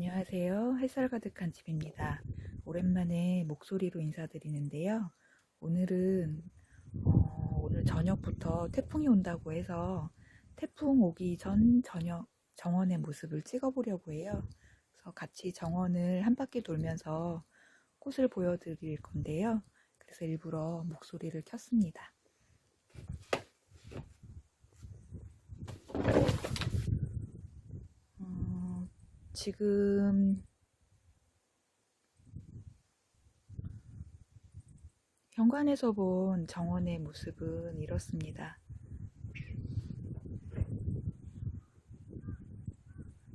안녕하세요. 햇살 가득한 집입니다. 오랜만에 목소리로 인사드리는데요. 오늘은 어, 오늘 저녁부터 태풍이 온다고 해서 태풍 오기 전 저녁 정원의 모습을 찍어보려고 해요. 그래서 같이 정원을 한 바퀴 돌면서 꽃을 보여드릴 건데요. 그래서 일부러 목소리를 켰습니다. 어, 지금 현관에서 본 정원의 모습은 이렇습니다.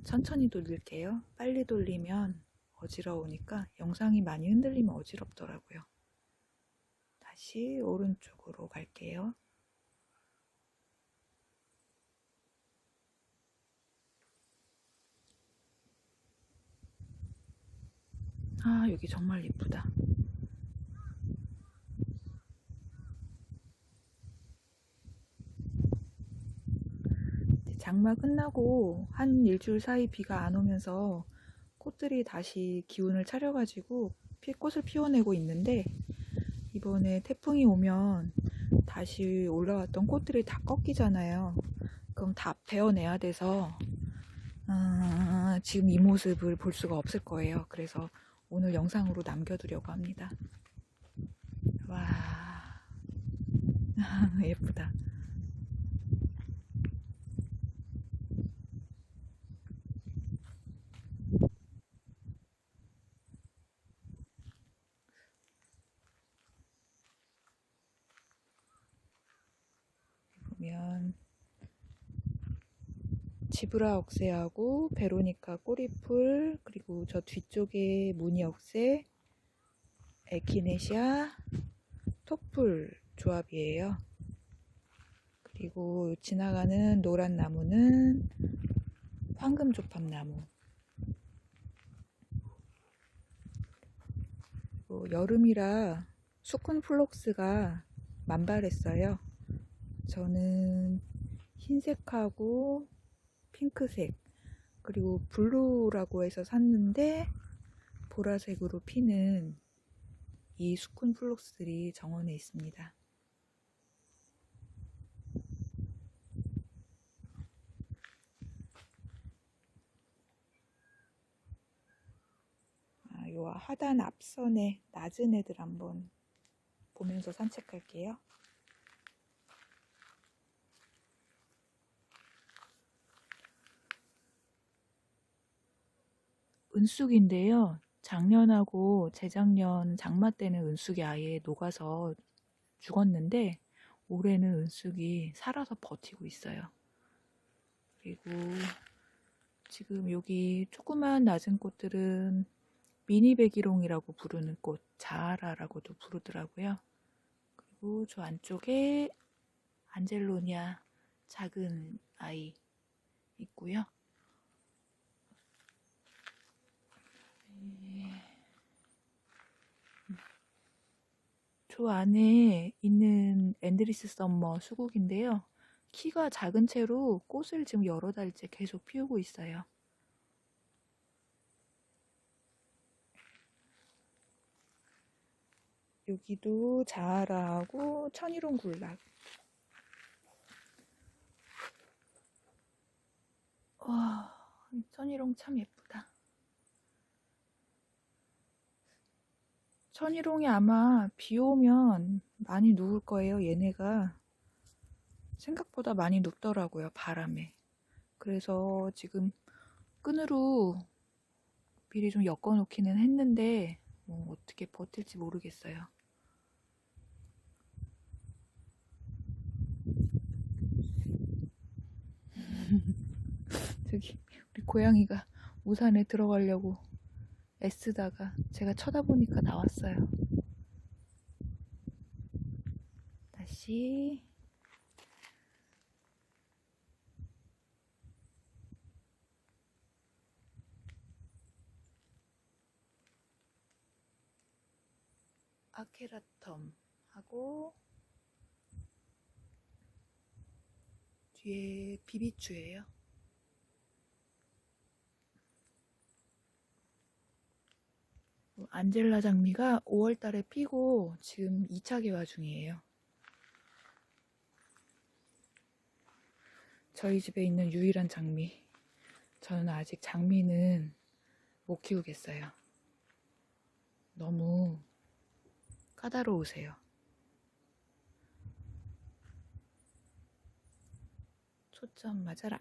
천천히 돌릴게요. 빨리 돌리면 어지러우니까 영상이 많이 흔들리면 어지럽더라고요. 다시 오른쪽으로 갈게요. 아, 여기 정말 예쁘다. 장마 끝나고 한 일주일 사이 비가 안 오면서 꽃들이 다시 기운을 차려가지고 피- 꽃을 피워내고 있는데 이번에 태풍이 오면 다시 올라왔던 꽃들이 다 꺾이잖아요. 그럼 다 베어내야 돼서 아, 지금 이 모습을 볼 수가 없을 거예요. 그래서 오늘 영상으로 남겨두려고 합니다. 와, 예쁘다. 보면 지브라 억새하고 베로니카 꼬리풀 그리고 저 뒤쪽에 무늬 억새 에키네시아 톡풀 조합이에요. 그리고 지나가는 노란 나무는 황금조팝나무. 여름이라 수쿤 플록스가 만발했어요. 저는 흰색하고 핑크색 그리고 블루라고 해서 샀는데 보라색으로 피는 이 수쿤 플록스들이 정원에 있습니다. 아, 요 하단 앞선에 낮은 애들 한번 보면서 산책할게요. 은쑥인데요. 작년하고 재작년 장마 때는 은쑥이 아예 녹아서 죽었는데 올해는 은쑥이 살아서 버티고 있어요. 그리고 지금 여기 조그만 낮은 꽃들은 미니베기롱이라고 부르는 꽃, 자아라라고도 부르더라고요. 그리고 저 안쪽에 안젤로니아 작은 아이 있고요. 저 안에 있는 앤드리스 썸머 수국인데요. 키가 작은 채로 꽃을 지금 여러 달째 계속 피우고 있어요. 여기도 자아라하고 천일홍 굴락. 와, 천일홍 참 예쁘다. 천일홍이 아마 비 오면 많이 누울 거예요, 얘네가. 생각보다 많이 눕더라고요, 바람에. 그래서 지금 끈으로 미리 좀 엮어 놓기는 했는데, 뭐 어떻게 버틸지 모르겠어요. 저기, 우리 고양이가 우산에 들어가려고 애쓰다가 제가 쳐다보니까 나왔어요. 다시 아케라텀 하고 뒤에 비비추예요. 안젤라 장미가 5월 달에 피고 지금 2차 개화 중이에요. 저희 집에 있는 유일한 장미. 저는 아직 장미는 못 키우겠어요. 너무 까다로우세요. 초점 맞아라.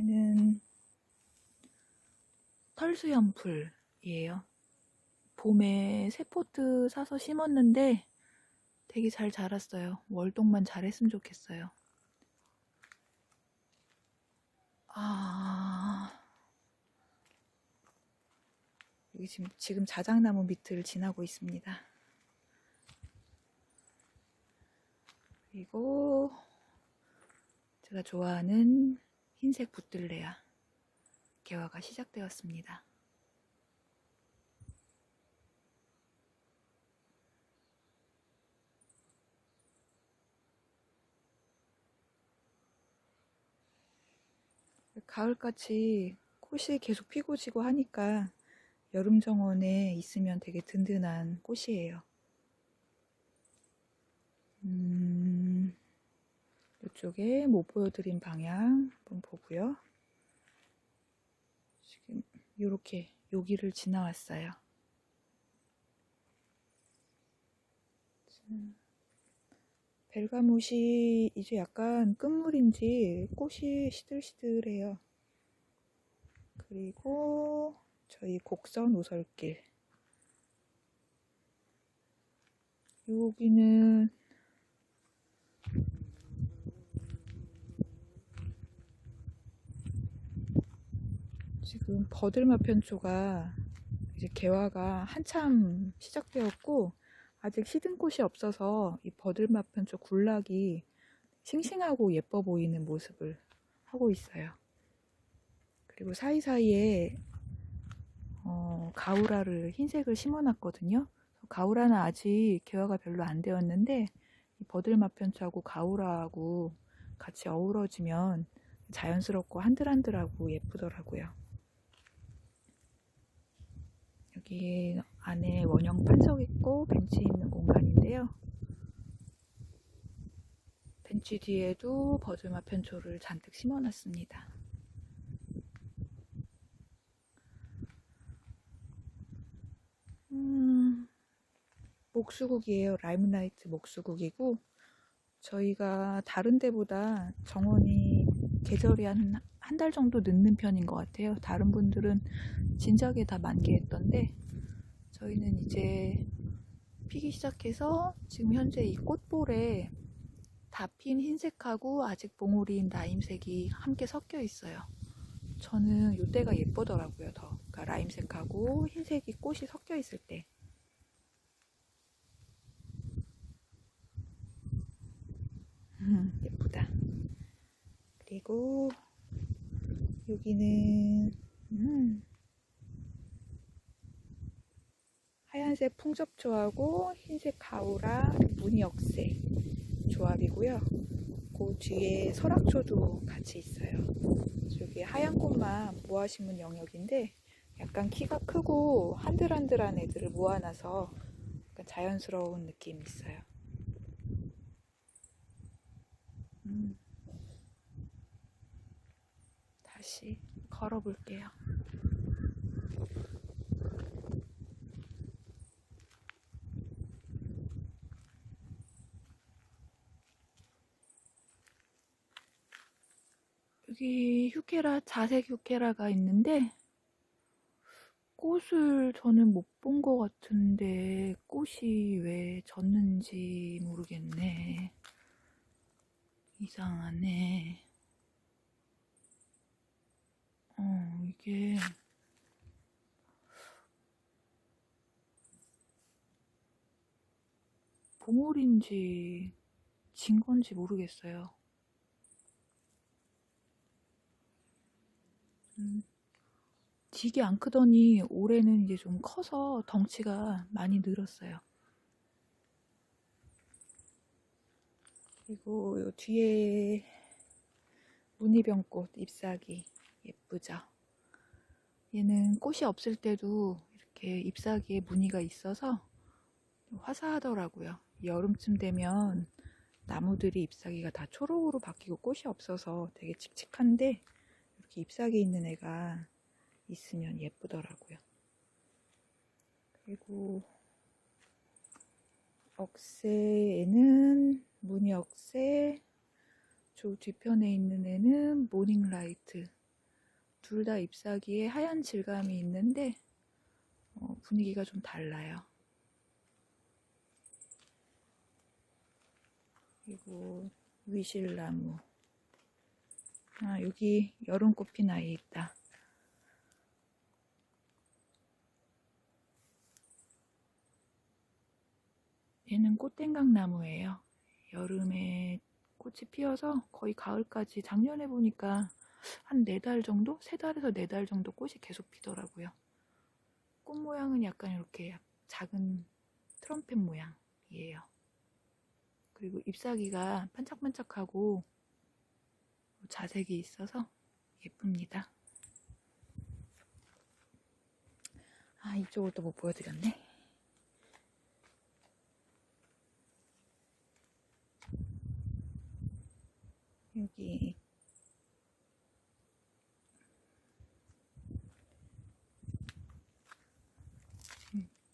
얘는 털수염풀이에요. 봄에 새 포트 사서 심었는데 되게 잘 자랐어요. 월동만 잘했으면 좋겠어요. 아, 여기 지금, 지금 자작나무 밑을 지나고 있습니다. 그리고 제가 좋아하는 흰색 붙들레야 개화가 시작되었습니다. 가을같이 꽃이 계속 피고 지고 하니까 여름 정원에 있으면 되게 든든한 꽃이에요. 음, 이쪽에 못 보여드린 방향 한번 보고요. 지금 이렇게 여기를 지나왔어요. 벨가못이 이제 약간 끝물인지 꽃이 시들시들해요. 그리고 저희 곡선 오설길. 여기는 지금 버들마편초가 이제 개화가 한참 시작되었고 아직 시든 꽃이 없어서 이 버들마편초 굴락이 싱싱하고 예뻐 보이는 모습을 하고 있어요. 그리고 사이사이에 어, 가우라를 흰색을 심어놨거든요. 가우라는 아직 개화가 별로 안 되었는데 이 버들마편초하고 가우라하고 같이 어우러지면 자연스럽고 한들한들하고 예쁘더라고요. 여기 안에 원형 판석 있고 벤치 있는 공간인데요. 벤치 뒤에도 버즈마 편초를 잔뜩 심어놨습니다. 음, 목수국이에요. 라임라이트 목수국이고 저희가 다른 데보다 정원이 계절이 한 한 달 정도 늦는 편인 것 같아요. 다른 분들은 진작에 다 만개했던데 저희는 이제 피기 시작해서 지금 현재 이 꽃볼에 다 핀 흰색하고 아직 봉우리인 라임색이 함께 섞여 있어요. 저는 이때가 예쁘더라고요. 더 그러니까 라임색하고 흰색이 꽃이 섞여 있을 때. 음, 예쁘다. 그리고 여기는 음, 하얀색 풍접초하고 흰색 가오라 무늬 억새 조합이고요. 그 뒤에 설악초도 같이 있어요. 여기 하얀 꽃만 모아 심은 영역인데 약간 키가 크고 한들한들한 애들을 모아놔서 약간 자연스러운 느낌이 있어요. 음. 다시 걸어볼게요. 여기 휴케라, 자색 휴케라가 있는데 꽃을 저는 못 본 것 같은데 꽃이 왜 졌는지 모르겠네. 이상하네. 어, 이게 봉오리인지 진 건지 모르겠어요. 음, 되게 안 크더니 올해는 이제 좀 커서 덩치가 많이 늘었어요. 그리고 요 뒤에 무늬병꽃 잎사귀 예쁘죠? 얘는 꽃이 없을 때도 이렇게 잎사귀에 무늬가 있어서 화사하더라고요. 여름쯤 되면 나무들이 잎사귀가 다 초록으로 바뀌고 꽃이 없어서 되게 칙칙한데 이렇게 잎사귀 있는 애가 있으면 예쁘더라고요. 그리고 억새에는 무늬 억새, 저 뒤편에 있는 애는 모닝라이트. 둘 다 잎사귀에 하얀 질감이 있는데 어, 분위기가 좀 달라요. 그리고 위실나무. 아, 여기 여름꽃 핀 아이 있다. 얘는 꽃땡강나무예요. 여름에 꽃이 피어서 거의 가을까지 작년에 보니까 한 네 달 정도? 세 달에서 네 달 정도 꽃이 계속 피더라고요. 꽃 모양은 약간 이렇게 작은 트럼펫 모양이에요. 그리고 잎사귀가 반짝반짝하고 자색이 있어서 예쁩니다. 아, 이쪽을 또 못 보여드렸네. 여기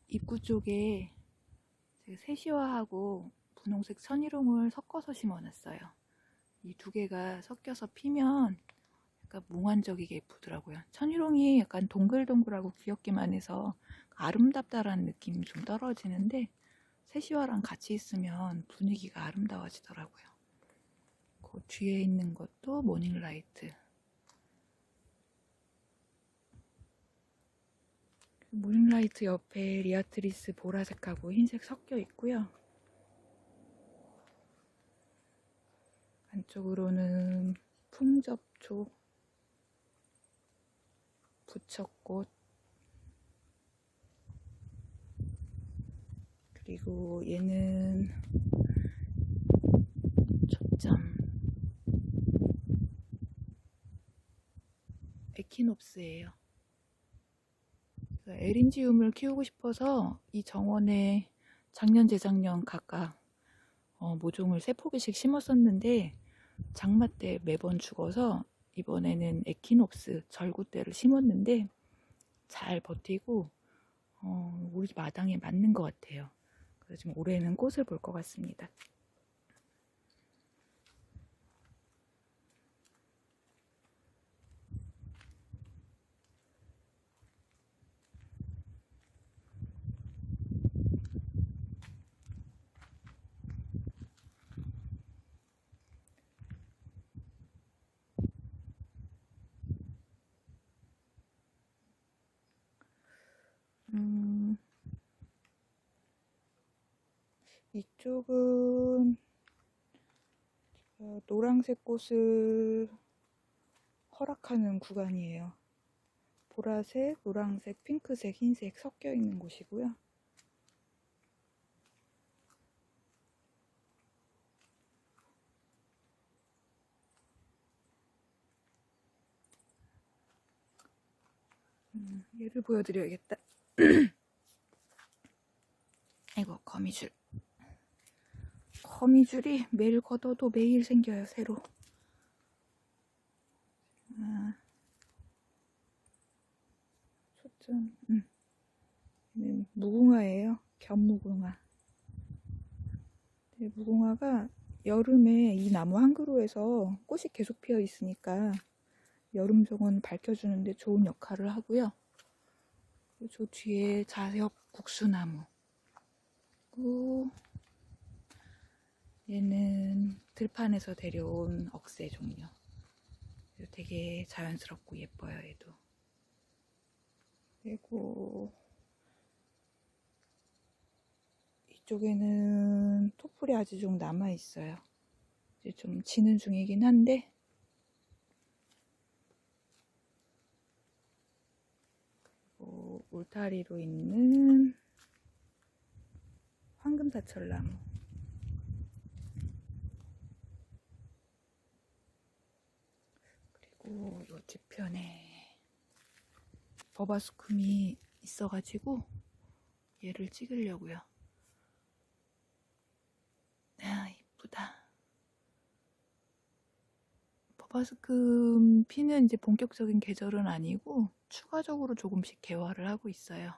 입구 쪽에 세시화하고 분홍색 천일홍을 섞어서 심어놨어요. 이 두 개가 섞여서 피면 약간 몽환적이게 예쁘더라고요. 천일홍이 약간 동글동글하고 귀엽기만 해서 아름답다라는 느낌이 좀 떨어지는데 세시화랑 같이 있으면 분위기가 아름다워지더라고요. 그 뒤에 있는 것도 모닝라이트. 모닝라이트 옆에 리아트리스 보라색하고 흰색 섞여 있고요. 안쪽으로는 풍접초, 부처꽃, 그리고 얘는 초점, 에키놉스예요. 에린지움을 키우고 싶어서 이 정원에 작년, 재작년 각각 어, 모종을 세 포기씩 심었었는데 장마 때 매번 죽어서 이번에는 에키놉스 절구대를 심었는데 잘 버티고 어, 우리 집 마당에 맞는 것 같아요. 그래서 지금 올해는 꽃을 볼 것 같습니다. 이쪽은 노란색 꽃을 허락하는 구간이에요. 보라색, 노란색, 핑크색, 흰색 섞여 있는 곳이고요. 음, 얘를 보여드려야겠다. 이거 거미줄. 거미줄이 매일 걷어도 매일 생겨요, 새로. 아, 초점, 음. 얘는 무궁화예요. 견무궁화. 네, 무궁화가 여름에 이 나무 한 그루에서 꽃이 계속 피어 있으니까 여름 정원 밝혀주는데 좋은 역할을 하고요. 저 뒤에 자엽 국수나무. 그리고 얘는 들판에서 데려온 억새 종류. 되게 자연스럽고 예뻐요, 얘도. 그리고 이쪽에는 토플이 아직 좀 남아 있어요. 이제 좀 지는 중이긴 한데 그리고 울타리로 있는 황금사철나무. 뒤편에 버바스쿰이 있어가지고 얘를 찍으려고요. 아, 이쁘다. 버바스쿰 피는 이제 본격적인 계절은 아니고 추가적으로 조금씩 개화를 하고 있어요.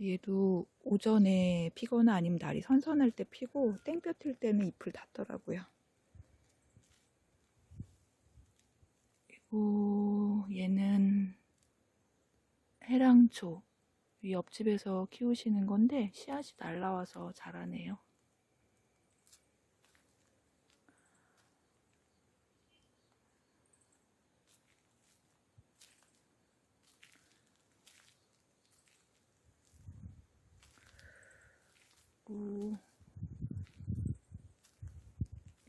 얘도 오전에 피거나 아니면 날이 선선할 때 피고 땡볕 틀 때는 잎을 닫더라고요. 그리고 얘는 해랑초 이 옆집에서 키우시는 건데 씨앗이 날라와서 자라네요. 그리고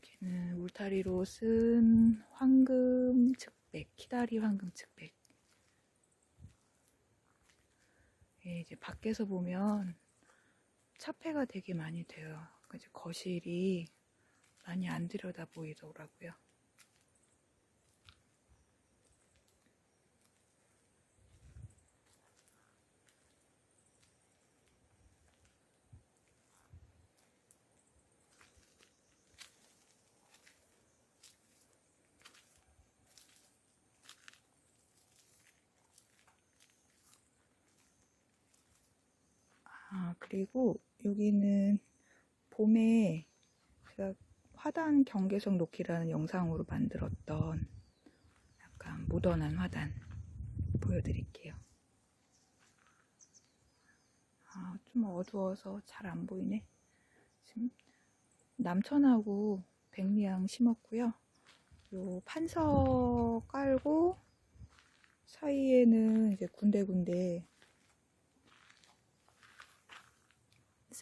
여기는 울타리로 쓴 황금 측 백, 키다리 황금 측백. 예, 이제 밖에서 보면 차폐가 되게 많이 돼요. 거실이 많이 안 들여다 보이더라고요. 아, 그리고 여기는 봄에 제가 화단 경계석 놓기라는 영상으로 만들었던 약간 모던한 화단 보여드릴게요. 아, 좀 어두워서 잘 안 보이네. 지금 남천하고 백리향 심었고요. 요 판석 깔고 사이에는 이제 군데군데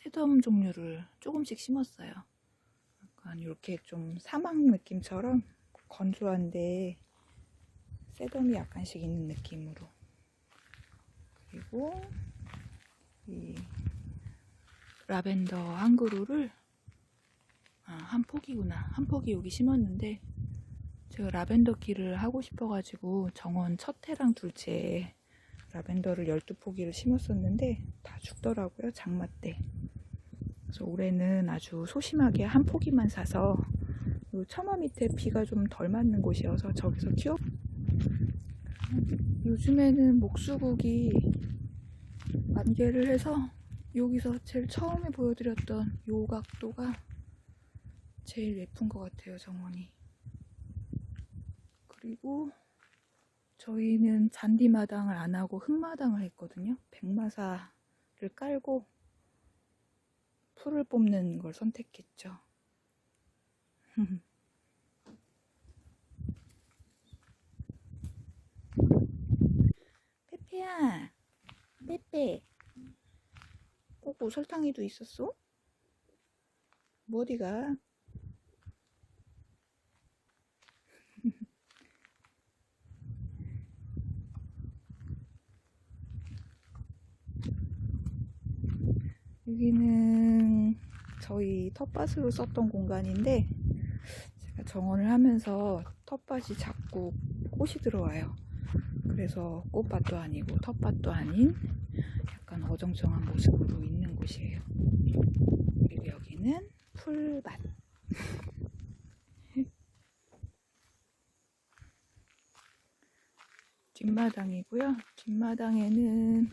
새덤 종류를 조금씩 심었어요. 약간 이렇게 좀 사막 느낌처럼 건조한데 새덤이 약간씩 있는 느낌으로. 그리고 이 라벤더 한 그루를 아, 한 폭이구나. 한 폭이 여기 심었는데 제가 라벤더 키를 하고 싶어가지고 정원 첫 해랑 둘째에 라벤더를 12포기를 심었었는데 다 죽더라고요. 장마 때. 그래서 올해는 아주 소심하게 한 포기만 사서 요 처마 밑에 비가 좀 덜 맞는 곳이어서 저기서 키워. 요즘에는 목수국이 만개를 해서 여기서 제일 처음에 보여드렸던 요 각도가 제일 예쁜 것 같아요 정원이. 그리고 저희는 잔디마당을 안 하고 흙마당을 했거든요. 백마사를 깔고 풀을 뽑는 걸 선택했죠. 페페야, 페페. 꼬꼬 설탕이도 있었어? 뭐 어디가? 여기는 저희 텃밭으로 썼던 공간인데 제가 정원을 하면서 텃밭이 자꾸 꽃이 들어와요. 그래서 꽃밭도 아니고 텃밭도 아닌 약간 어정쩡한 모습으로 있는 곳이에요. 그리고 여기는 풀밭. 뒷마당이고요. 뒷마당에는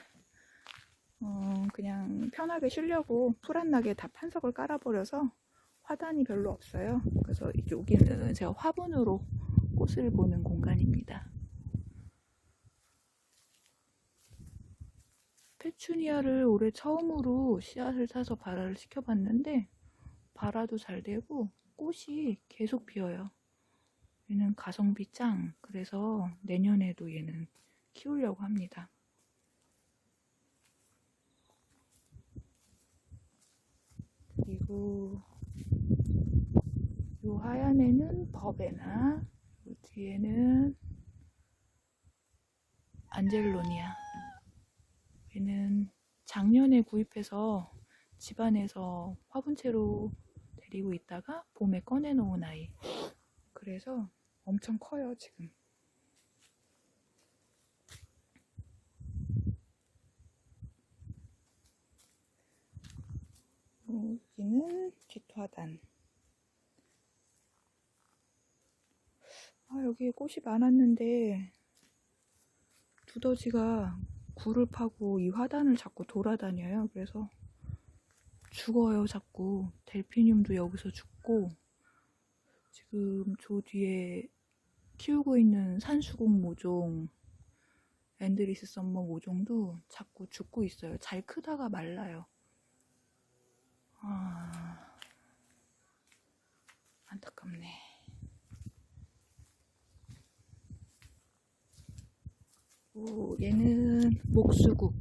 어, 그냥 편하게 쉬려고 풀 안 나게 다 판석을 깔아버려서 화단이 별로 없어요. 그래서 여기는 제가 화분으로 꽃을 보는 공간입니다. 페추니아를 올해 처음으로 씨앗을 사서 발화를 시켜봤는데 발화도 잘 되고 꽃이 계속 피어요. 얘는 가성비 짱. 그래서 내년에도 얘는 키우려고 합니다. 그리고 요 하얀 애는 버베나 요 뒤에는 안젤로니아 얘는 작년에 구입해서 집안에서 화분채로 데리고 있다가 봄에 꺼내놓은 아이 그래서 엄청 커요, 지금. 여기는 뒷화단. 아, 여기에 꽃이 많았는데, 두더지가 굴을 파고 이 화단을 자꾸 돌아다녀요. 그래서 죽어요, 자꾸. 델피늄도 여기서 죽고, 지금 저 뒤에 키우고 있는 산수국 모종, 앤드리스 썸머 모종도 자꾸 죽고 있어요. 잘 크다가 말라요. 아, 안타깝네. 오, 얘는 목수국.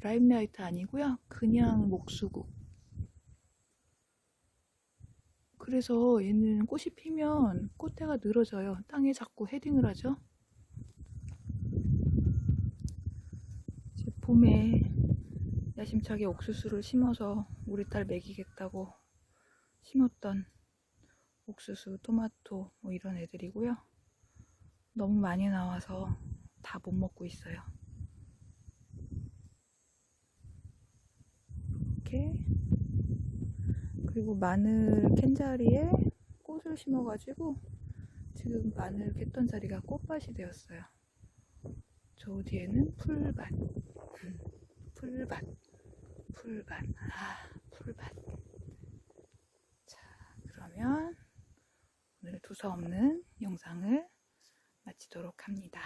라임라이트 아니고요. 그냥 목수국. 그래서 얘는 꽃이 피면 꽃대가 늘어져요. 땅에 자꾸 헤딩을 하죠. 이제 봄에 야심차게 옥수수를 심어서 우리 딸 먹이겠다고 심었던 옥수수, 토마토 뭐 이런 애들이고요. 너무 많이 나와서 다 못 먹고 있어요. 이렇게 그리고 마늘 캔 자리에 꽃을 심어가지고 지금 마늘 캤던 자리가 꽃밭이 되었어요. 저 뒤에는 풀밭, 풀밭, 풀밭, 아 풀밭. 자 그러면 오늘 두서없는 영상을 마치도록 합니다.